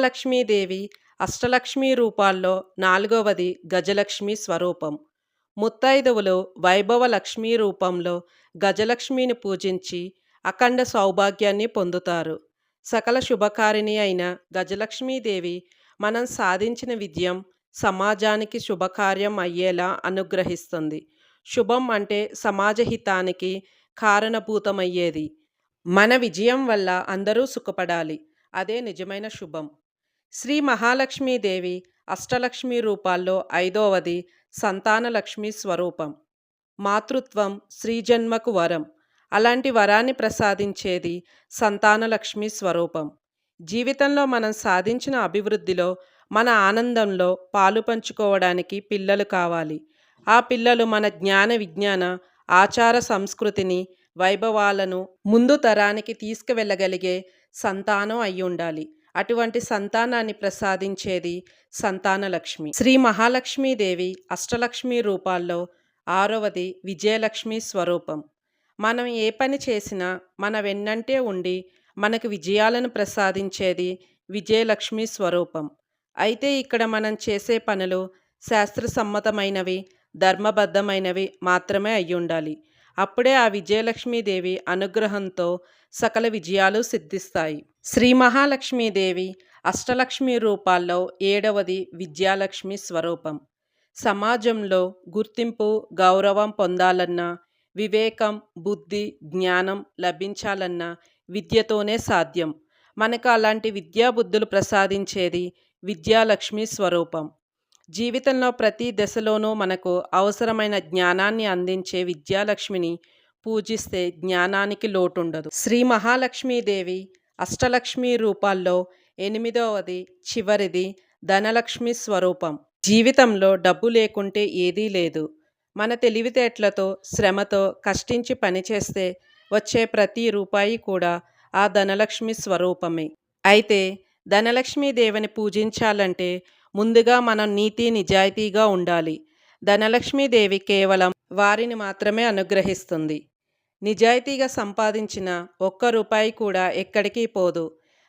మహాలక్ష్మీదేవి అష్టలక్ష్మీ రూపాల్లో నాలుగవది గజలక్ష్మి స్వరూపం. ముత్తైదువులు వైభవ లక్ష్మీ రూపంలో గజలక్ష్మిని పూజించి అఖండ సౌభాగ్యాన్ని పొందుతారు. సకల శుభకారిణి అయిన గజలక్ష్మీదేవి మనం సాధించిన విజయం సమాజానికి శుభకార్యం అయ్యేలా అనుగ్రహిస్తుంది. శుభం అంటే సమాజహితానికి కారణభూతమయ్యేది. మన విజయం వల్ల అందరూ సుఖపడాలి. అదే నిజమైన శుభం. శ్రీ మహాలక్ష్మీదేవి అష్టలక్ష్మి రూపాల్లో ఐదవది సంతానలక్ష్మి స్వరూపం. మాతృత్వం శ్రీజన్మకు వరం. అలాంటి వరాన్ని ప్రసాదించేది సంతానలక్ష్మి స్వరూపం. జీవితంలో మనం సాధించిన అభివృద్ధిలో మన ఆనందంలో పాలు పంచుకోవడానికి పిల్లలు కావాలి. ఆ పిల్లలు మన జ్ఞాన విజ్ఞాన ఆచార సంస్కృతిని వైభవాలను ముందు తరానికి తీసుకువెళ్ళగలిగే సంతానం అయి ఉండాలి అటువంటి సంతానాన్ని ప్రసాదించేది సంతానలక్ష్మి శ్రీ మహాలక్ష్మీదేవి అష్టలక్ష్మి రూపాల్లో ఆరవది విజయలక్ష్మి స్వరూపం. మనం ఏ పని చేసినా మన వెన్నంటే ఉండి మనకు విజయాలను ప్రసాదించేది విజయలక్ష్మి స్వరూపం. అయితే ఇక్కడ మనం చేసే పనులు శాస్త్రసమ్మతమైనవి ధర్మబద్ధమైనవి మాత్రమే అయ్యుండాలి. అప్పుడే ఆ విజయలక్ష్మీదేవి అనుగ్రహంతో సకల విజయాలు సిద్ధిస్తాయి. శ్రీ మహాలక్ష్మీదేవి అష్టలక్ష్మి రూపాల్లో ఏడవది విద్యాలక్ష్మి స్వరూపం. సమాజంలో గుర్తింపు గౌరవం పొందాలన్నా వివేకం బుద్ధి జ్ఞానం లభించాలన్నా విద్యతోనే సాధ్యం. మనకు అలాంటి విద్యాబుద్ధులు ప్రసాదించేది విద్యాలక్ష్మి స్వరూపం. జీవితంలో ప్రతి దశలోనూ మనకు అవసరమైన జ్ఞానాన్ని అందించే విద్యాలక్ష్మిని పూజిస్తే జ్ఞానానికి లోటుండదు. శ్రీ మహాలక్ష్మీదేవి అష్టలక్ష్మి రూపాల్లో ఎనిమిదవది చివరిది ధనలక్ష్మి స్వరూపం. జీవితంలో డబ్బు లేకుంటే ఏదీ లేదు. మన తెలివితేటలతో శ్రమతో కష్టించి పనిచేస్తే వచ్చే ప్రతి రూపాయి కూడా ఆ ధనలక్ష్మి స్వరూపమే. అయితే ధనలక్ష్మీదేవిని పూజించాలంటే ముందుగా మనం నీతి నిజాయితీగా ఉండాలి. ధనలక్ష్మీదేవి కేవలం వారిని మాత్రమే అనుగ్రహిస్తుంది. నిజాయితీగా సంపాదించిన ఒక్క రూపాయి కూడా ఎక్కడికి పోదు.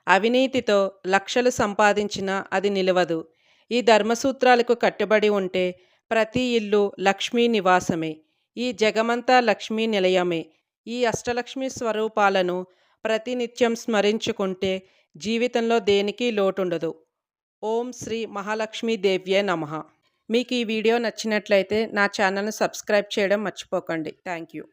అవినీతితో లక్షలు సంపాదించినా అది నిలవదు. ఈ ధర్మసూత్రాలకు కట్టుబడి ఉంటే ప్రతి ఇల్లు లక్ష్మీ నివాసమే. ఈ జగమంతా లక్ష్మీ నిలయమే. ఈ అష్టలక్ష్మి స్వరూపాలను ప్రతినిత్యం స్మరించుకుంటే జీవితంలో దేనికి లోటుండదు. ఓం శ్రీ మహాలక్ష్మీ దేవ్యే నమ. మీకు ఈ వీడియో నచ్చినట్లయితే నా ఛానల్ను సబ్స్క్రైబ్ చేయడం మర్చిపోకండి. Thank you.